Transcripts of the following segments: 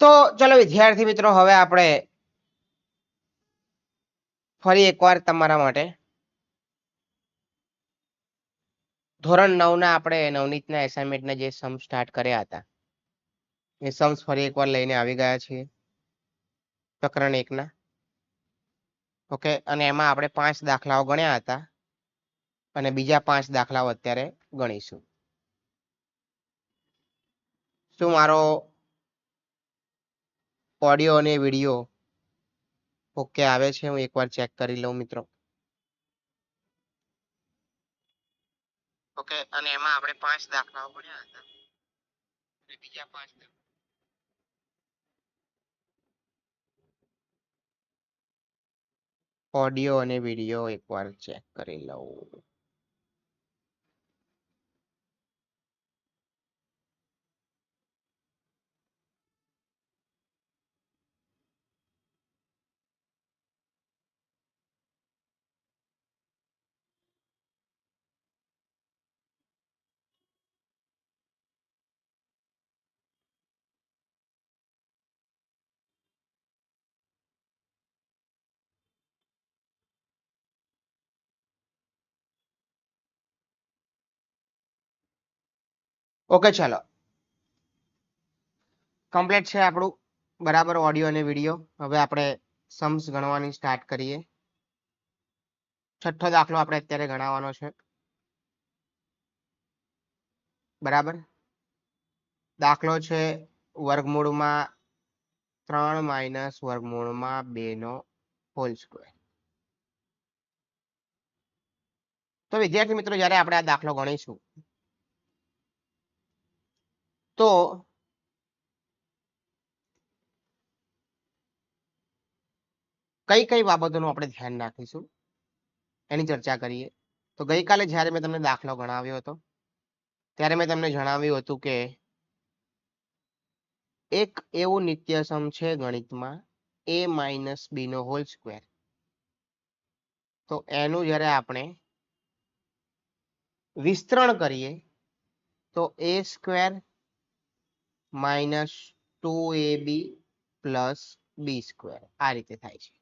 તો ચલો વિદ્યાર્થી મિત્રો, હવે આપણે ફરી એકવાર તમારા માટે ધોરણ નવ ના આપણે નવનીતના એસાઇનમેન્ટના જે સમ સ્ટાર્ટ કર્યા હતા, એ સમ્સ ફરી એકવાર લઈને આવી ગયા છીએ. પ્રકરણ એકના. ઓકે, અને એમાં આપણે પાંચ દાખલાઓ ગણ્યા હતા, અને બીજા પાંચ દાખલાઓ અત્યારે ગણીશું. શું મારો ઓડિયો અને વીડિયો ઓકે આવે છે. હું એકવાર ચેક કરી લઉં મિત્રો. ઓકે અને એમાં આપણે પાંચ દાખલાઓ ભણ્યા હતા. અને બીજા પાંચ ઓડિયો અને વીડિયો એકવાર ચેક કરી લઉં. ઓકે ચાલો. કમ્પ્લીટ છે આપણું. બરાબર ઓડિયો અને વીડિયો હવે આપણે સમ્સ ગણવાની સ્ટાર્ટ કરીએ. છઠ્ઠો દાખલો આપણે અત્યારે ગણાવવાનો છે. બરાબર? દાખલો છે વર્ગમૂળમાં ત્રણ માઇનસ વર્ગમૂળમાં બે નો હોલ સ્ક્વેર તો વિદ્યાર્થી મિત્રો, જ્યારે આપણે આ દાખલો ગણીશું તો કઈ કઈ બાબતોનું આપણે ધ્યાન રાખીશું? એની ચર્ચા કરીએ. તો ગઈકાલે જ્યારે મેં તમને દાખલો ગણાવ્યો હતો, ત્યારે મેં તમને જણાવ્યું હતું કે એક એવું નિત્યસમ છે ગણિતમાં એ માઇનસ બી નો હોલ સ્ક્વેર તો એનું જ્યારે આપણે વિસ્તરણ કરીએ, તો A square minus two A B plus B square. આ રીતે થાય છે.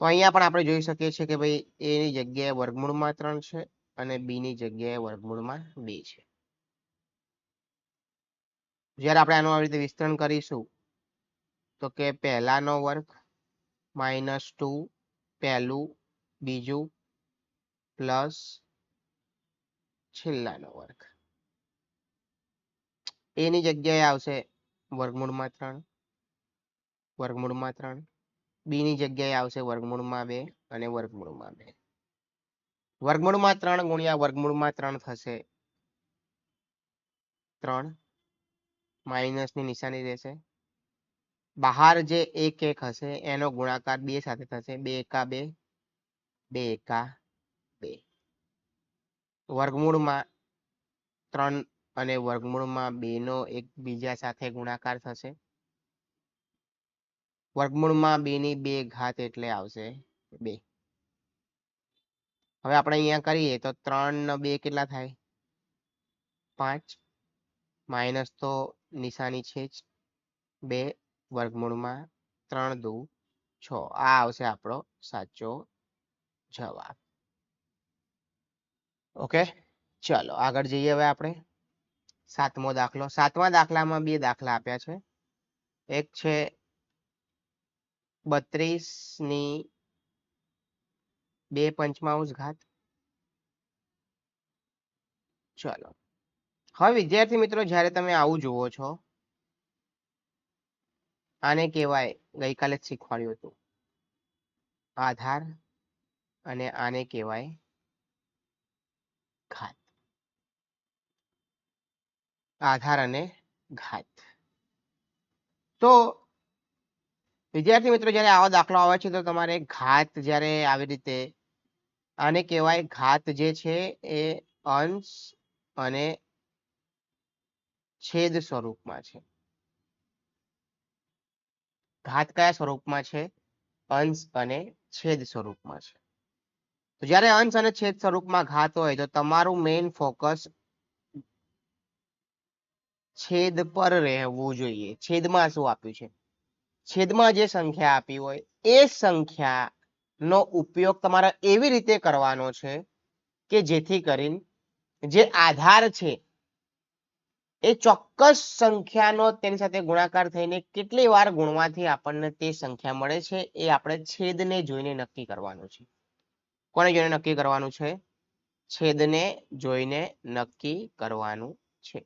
તો અહીંયા પણ આપણે જોઈ શકીએ છીએ કે ભાઈ એની જગ્યાએ વર્ગમૂળમાં ત્રણ છે અને બી ની જગ્યાએ વર્ગમૂળમાં બે છે. જ્યારે આપણે આનું આવી રીતે વિસ્તરણ કરીશું, તો કે પહેલાનો વર્ગ માઇનસ ટુ પહેલું બીજું પ્લસ છેલ્લાનો વર્ગ. એની જગ્યાએ આવશે વર્ગમૂળમાં ત્રણ વર્ગમૂળમાં ત્રણ, બીની જગ્યાએ આવશે વર્ગમૂળમાં બે અને વર્ગમૂળમાં બે. વર્ગમૂળમાં ત્રણ ગુણ્યા વર્ગમૂળમાં ત્રણ થશે. ત્રણ માઇનસની નિશાની રહેશે. બહાર જે એક એક હશે, એનો ગુણાકાર બે સાથે થશે. બે એકા બે બે એકા બે. વર્ગમૂળમાં ત્રણ અને વર્ગમૂળમાં બે નો એકબીજા સાથે ગુણાકાર થશે. વર્ગમૂળમાં બે ની બે ઘાત એટલે આવશે બે. હવે આપણે અહીંયા કરીએ તો ત્રણ ને બે કેટલા થાય? પાંચ. માઇનસ તો નિશાની છે જ. બે, વર્ગમૂળમાં ત્રણ દુ, છ. આ આવશે આપણો સાચો જવાબ. ઓકે? ચાલો, આગળ જઈએ હવે આપણે. સાતમો દાખલો. સાતમા દાખલામાં બે દાખલા આપ્યા છે. એક છે બત્રીસની બે પંચમાંશ ઘાત. ચલો. હવે વિદ્યાર્થી મિત્રો, જ્યારે તમે આવું જુઓ છો, આને કહેવાય ગઈકાલે જ શીખવાડ્યું હતું. આધાર અને આને કહેવાય ઘાત. આધાર અને ઘાત. તો વિદ્યાર્થી મિત્રો, જ્યારે આવા દાખલો આવે છે, તો તમારે ઘાત જ્યારે આવી રીતે, આને કહેવાય ઘાત જે છે, એ અંશ અને છેદ સ્વરૂપમાં છે. ઘાત કયા સ્વરૂપમાં છે? અંશ અને છેદ સ્વરૂપમાં છે. તો જ્યારે અંશ અને છેદ સ્વરૂપમાં ઘાત હોય, તો તમારું મેઇન ફોકસ છેદ પર રહેવું જોઈએ. છેદમાં શું આપ્યું છે? છેદમાં જે સંખ્યા આપી હોય એ સંખ્યા ઉપયોગ તમારે એવી રીતે કરવાનો છે કે જેથી કરીને જે આધાર છે એ ચોક્કસ સંખ્યાનો તેની સાથે ગુણાકાર થઈને કેટલી વાર ગુણવાથી આપણને તે સંખ્યા મળે છે એ આપણે છેદને જોઈને નક્કી કરવાનું છે. કોને જોઈને નક્કી કરવાનું છે? છેદને જોઈને નક્કી કરવાનું છે.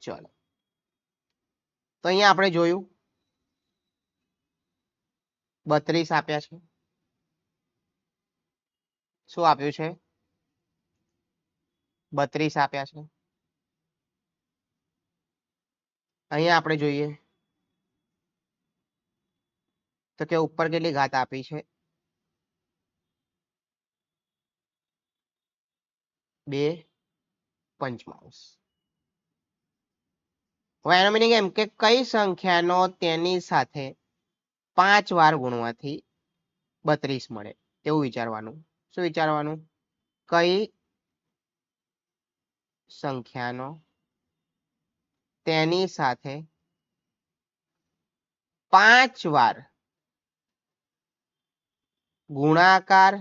ચલો. તો અહીંયા આપણે જોયું. બત્રીસ આપ્યા છે. શું આપ્યું છે? બત્રીસ આપ્યા છે. અહીંયા આપણે જોઈએ. તો કે ઉપર કેટલી ઘાત આપી છે? બે પંચમાંશ. હવે એનો મિનિંગ એમ કે કઈ સંખ્યાનો તેની સાથે પાંચ વાર ગુણવાથી બત્રીસ મળે, એવું વિચારવાનું. શું વિચારવાનું? કઈ સંખ્યાનો તેની સાથે પાંચ વાર ગુણાકાર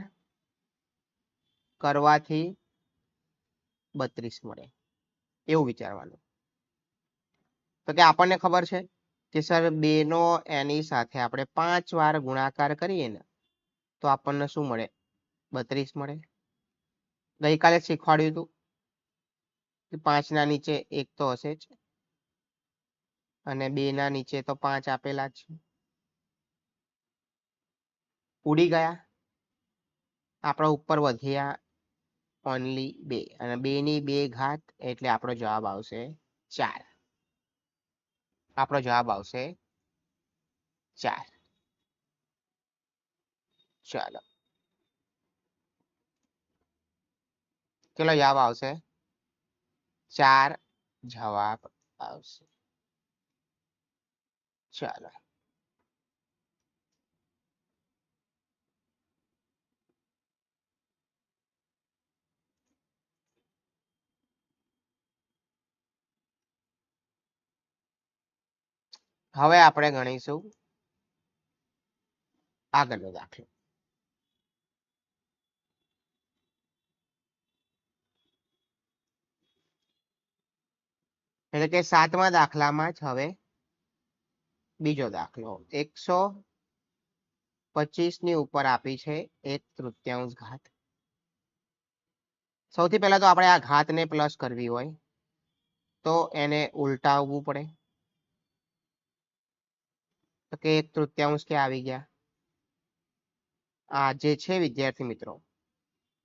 કરવાથી બત્રીસ મળે, એવું વિચારવાનું. તો કે આપણને ખબર છે કે સર બે નો એની સાથે આપણે પાંચ વાર ગુણાકાર કરીએ ને, તો આપણને શું મળે? બત્રીસ મળે. ગઈકાલે શીખવાડ્યું હતું કે પાંચ ના નીચે એક તો હશે જ અને બે ના નીચે તો પાંચ આપેલા જ છે. ઉડી ગયા. આપણા ઉપર વધ્યા ઓનલી બે અને બે ની બે ઘાત એટલે આપણો જવાબ આવશે ચાર. આપણો જવાબ આવશે ચાર. ચાલો. કેટલો જવાબ આવશે? ચાર જવાબ આવશે. ચાલો. હવે આપણે ગણીશું. આગળનો દાખલો. એટલે કે સાતમા દાખલામાં જ હવે બીજો દાખલો. એકસો પચીસની ઉપર આપી છે એક તૃતીયાંશ ઘાત. સૌથી પહેલા તો આપણે આ ઘાતને પ્લસ કરવી હોય તો એને ઉલટાવવું પડે. તો કે એક તૃતીયાંશ કે આવી ગયા. આ જે છે વિદ્યાર્થી મિત્રો,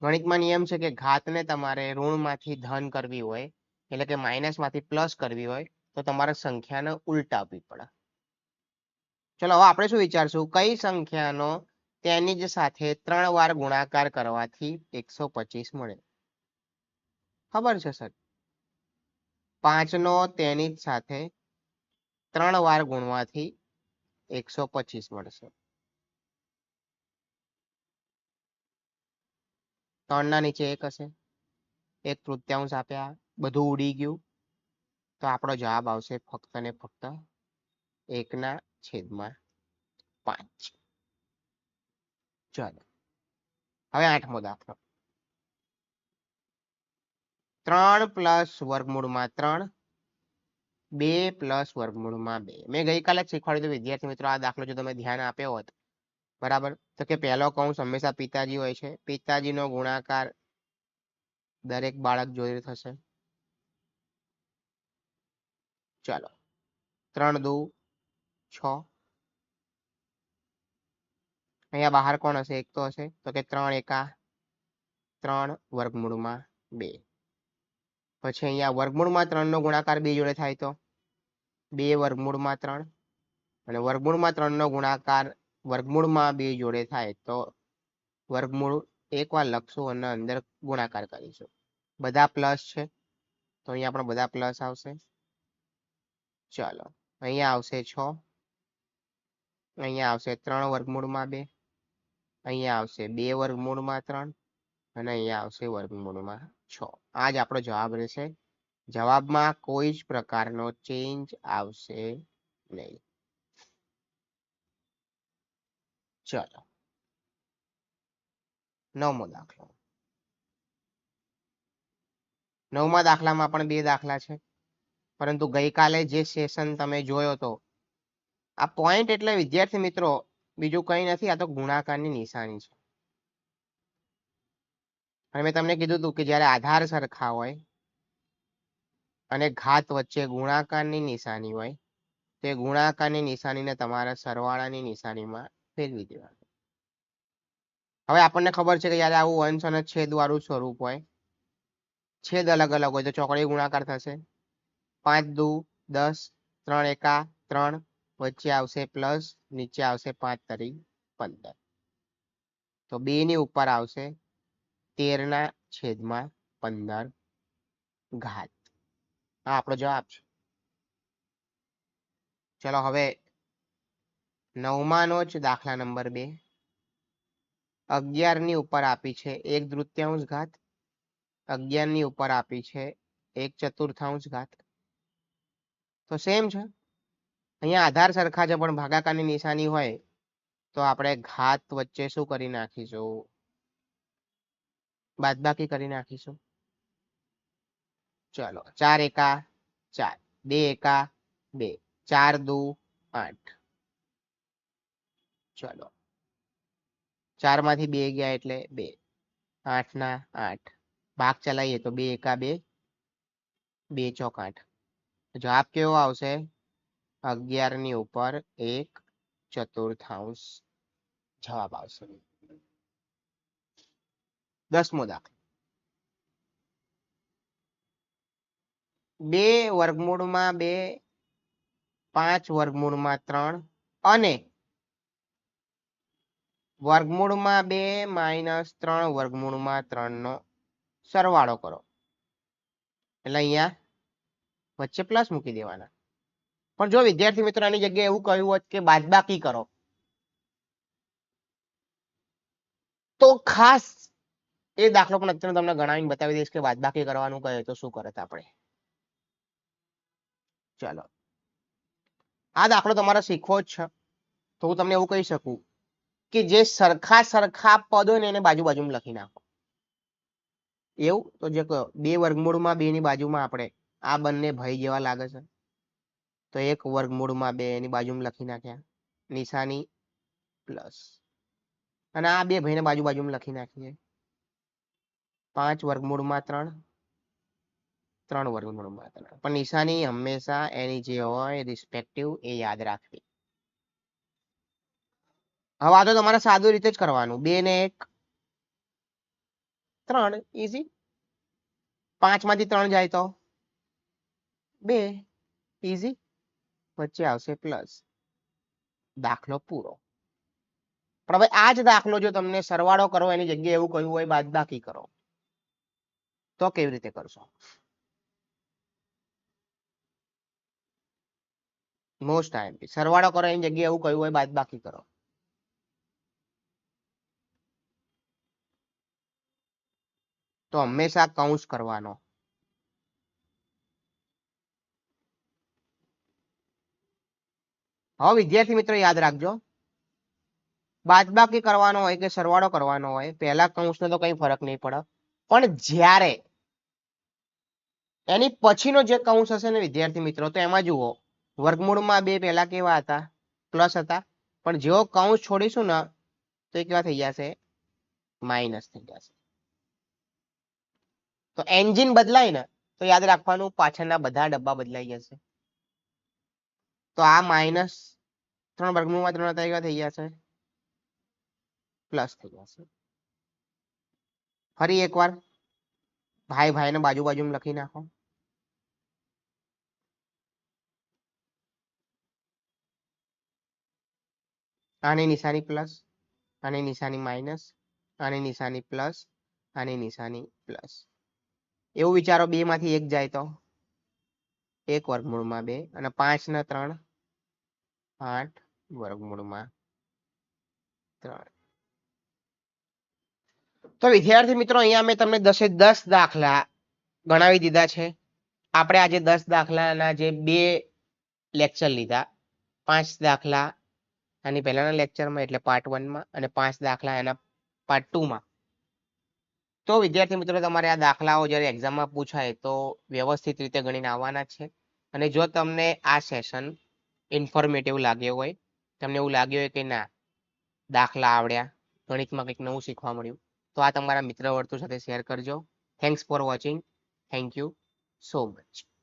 ગણિતમાં નિયમ છે કે ઘાતને તમારે ઋણમાંથી ધન કરવી હોય, એટલે કે માઇનસમાંથી પ્લસ કરવી હોય, તો તમારે સંખ્યાને ઉલટાવવી પડે. ચલો, હવે આપણે શું વિચારશું? કઈ સંખ્યાનો તેની જ સાથે ત્રણ વાર ગુણાકાર કરવાથી એકસો પચીસ મળે? ખબર છે, સર? પાંચનો તેની જ સાથે ત્રણ વાર ગુણવાથી એકસો પચીસ મળશે. ત્રણ ના નીચે એક હશે. એક તૃત્યાંશ આપ્યા. બધું ઉડી ગયું. તો આપણો જવાબ આવશે ફક્ત ને ફક્ત એકના છેદમાં પાંચ. ચાલો. હવે આઠમો દાખલો ત્રણ પ્લસ વર્ગમૂળમાં ત્રણ. બે પ્લસ વર્ગમૂળમાં બે. મેં ગઈકાલે જ શીખવાડ્યું હતું, વિદ્યાર્થી મિત્રો, આ દાખલો જો તમે ધ્યાન આપ્યો હોત, બરાબર? તો કે પહેલો કૌંસ હંમેશા પિતાજી હોય છે? પિતાજીનો ગુણાકાર દરેક બાળક જોઈ થશે. ચાલો. ત્રણ, દુ, છ. અહીંયા બહાર કોણ હશે? એક તો હશે. તો કે ત્રણ એકા, ત્રણ વર્ગમૂળમાં બે. પછી અહીંયા વર્ગમૂળમાં ત્રણનો ગુણાકાર બે જોડે થાય તો? બે વર્ગમૂળમાં ત્રણ અને વર્ગમૂળમાં ત્રણનો ગુણાકાર વર્ગમૂળમાં બે જોડે થાય તો વર્ગમૂળ એકવાર લખશું અને અંદર ગુણાકાર કરીશું. બધા પ્લસ છે? તો અહીંયા આપણે બધા પ્લસ આવશે. ચાલો, અહીંયા આવશે છ. અહીંયા આવશે ત્રણ વર્ગમૂળમાં બે. અહીંયા આવશે બે વર્ગમૂળમાં ત્રણ અને અહીંયા આવશે વર્ગમૂળમાં છ. આ જ આપણો જવાબ રહેશે. જવાબમાં કોઈ જ પ્રકારનો ચેન્જ આવશે નહીં. ચલો. નવમો દાખલો. નવમા દાખલામાં પણ બે દાખલા છે. પરંતુ ગઈકાલે જે સેશન તમે જોયો તો, આ પોઈન્ટ એટલે વિદ્યાર્થી મિત્રો, બીજું કંઈ નથી, આ તો ગુણાકારની નિશાની છે. અને મેં તમને કીધું હતું કે જ્યારે આધાર સરખા હોય અને ઘાત વચ્ચે ગુણાકારની નિશાની હોય, તે ગુણાકારની નિશાનીને તમારા સરવાળાની નિશાનીમાં ફેરવી દેવાનું. હવે આપણને ખબર છે કે જ્યારે આવું અંશ અને છેદ સ્વરૂપ હોય, છેદ અલગ અલગ હોય, તો ચોકડી ગુણાકાર થશે. પાંચ દુ, દસ, ત્રણ એકા, ત્રણ, વચ્ચે આવશે પ્લસ, નીચે આવશે પાંચ તરી પંદર. તો બે ની ઉપર આવશે તેર ના છેદમાં પંદર ઘાત. આ આપણો જવાબ છે. ચલો હવે નવમાનો જ દાખલા નંબર બે. અગિયારની ઉપર આપી છે એક તૃતીયાંશ ઘાત. અગિયારની ઉપર આપી છે એક ચતુર્થાંશ ઘાત. તો સેમ છે. અહીંયા આધાર સરખા છે, પણ ભાગાકારની નિશાની હોય તો આપણે ઘાત વચ્ચે શું કરી નાખીશું? બાદબાકી કરી નાખીશું. ચલો ચાર એકા ચાર બે એકા બે ચાર દુ આઠ ચલો ચારમાંથી બે ગયા એટલે બે આઠ ના આઠ ભાગ ચલાવીએ તો બે એકા બે બે ચોક આઠ જવાબ કેવો આવશે? અગિયારની ઉપર એક ચતુર્થાંશ જવાબ આવશે. દસમો દાખલો. બે વર્ગમૂળમાં બે, પાંચ વર્ગમૂળમાં ત્રણ અને વર્ગમૂળમાં બે માઇનસ ત્રણ વર્ગમૂળમાં ત્રણ નો સરવાળો કરો. એટલે અહીંયા વચ્ચે પ્લસ મૂકી દેવાના. પણ જો વિદ્યાર્થી મિત્રો આની જગ્યાએ એવું કહ્યું હોત કે બાદબાકી કરો, તો ખાસ એ દાખલો પણ અત્યારે તમને ગણાવીને બતાવી દઈશ કે બાદબાકી કરવાનું કહે તો શું કરત આપણે. ચાલો. આ દાખલો તમારે શીખવો જ છે. તો હું તમને એવું કહી શકું કે જે સરખા સરખા પદ હોય ને એને બાજુ બાજુમાં લખી નાખો. એવું? તો જે બે વર્ગમૂળમાં બે ની બાજુમાં આપણે આ બંને ભય જેવા લાગે છે. તો એક વર્ગમૂળમાં બે એની બાજુમાં લખી નાખ્યા. નિશાની પ્લસ. અને આ બે ભાઈને બાજુ બાજુમાં લખી નાખીએ. પાંચ વર્ગમૂળમાં ત્રણ. ત્રણ વર્ગમૂળમાં પણ નિશાની હંમેશા એની જે હોય રિસ્પેક્ટિવ એ યાદ રાખવી. હવે આ તો તમારે સાદું રીતે જ કરવાનું. બે ને એક, ત્રણ ઇઝી પાંચમાંથી ત્રણ જાય તો? બે ઇઝી વચ્ચે આવશે પ્લસ દાખલો પૂરો. પણ હવે આ જ દાખલો જો તમને સરવાળો કરો, એની જગ્યાએ એવું કહ્યું હોય બાદબાકી કરો. તો કેવી રીતે કરશો? મોસ્ટ આઈએમપી સરવાળો કરો એની જગ્યાએ એવું કહ્યું હોય, બાદબાકી કરો. તો હંમેશા કૌંસ કરવાનો. હવે વિદ્યાર્થી મિત્રો, યાદ રાખજો. બાદબાકી કરવાનો હોય કે સરવાળો કરવાનો હોય, પહેલા કૌંસનો તો કઈ ફરક નહીં પડે. પણ જ્યારે એની પછીનો જે કૌંસ હશે ને વિદ્યાર્થી મિત્રો, તો એમાં જુઓ વર્ગમૂળમાં બે પહેલા કેવા હતા? પ્લસ હતા. પણ જેવો કૌંસ છોડીશું ને, તો એ કેવા થઈ જશે? માઇનસ થઈ જશે. તો એન્જિન બદલાય ને, તો યાદ રાખવાનું પાછળના બધા ડબ્બા બદલાઈ જશે. તો આ માઇનસ ત્રણ વર્ગમૂળમાં ત્રણ હતા એવા થઈ જશે? પ્લસ થઈ જશે. ફરી એકવાર, ભાઈ ભાઈને બાજુ બાજુમાં લખી નાખો. આની નિશાની પ્લસ આની નિશાની માઇનસ આની નિશાની પ્લસ આની નિશાની પ્લસ એવું વિચારો બે માંથી એક જાય તો? એક વર્ગમૂળમાં બે અને પાંચ ને ત્રણ? આઠ વર્ગમૂળમાં ત્રણ. તો વિદ્યાર્થી મિત્રો, અહીંયા મેં તમને દસે દસ દાખલા ગણાવી દીધા છે. આપણે આજે દસ દાખલાના જે બે લેક્ચર લીધા. પાંચ દાખલા આની પહેલાના લેક્ચરમાં એટલે પાર્ટ વનમાં અને પાંચ દાખલા એના પાર્ટ ટુમાં તો વિદ્યાર્થી મિત્રો, તમારે આ દાખલાઓ જ્યારે એક્ઝામમાં પૂછાય તો વ્યવસ્થિત રીતે ગણીને આવવાના છે. અને જો તમને આ સેશન ઇન્ફોર્મેટિવ લાગ્યો હોય, તમને એવું લાગ્યું હોય કે ના, દાખલા આવડ્યા, ગણિતમાં કંઈક નવું શીખવા મળ્યું, તો આ તમારા મિત્ર વર્તુ સાથે શેર કરજો. Thanks for watching thank you so much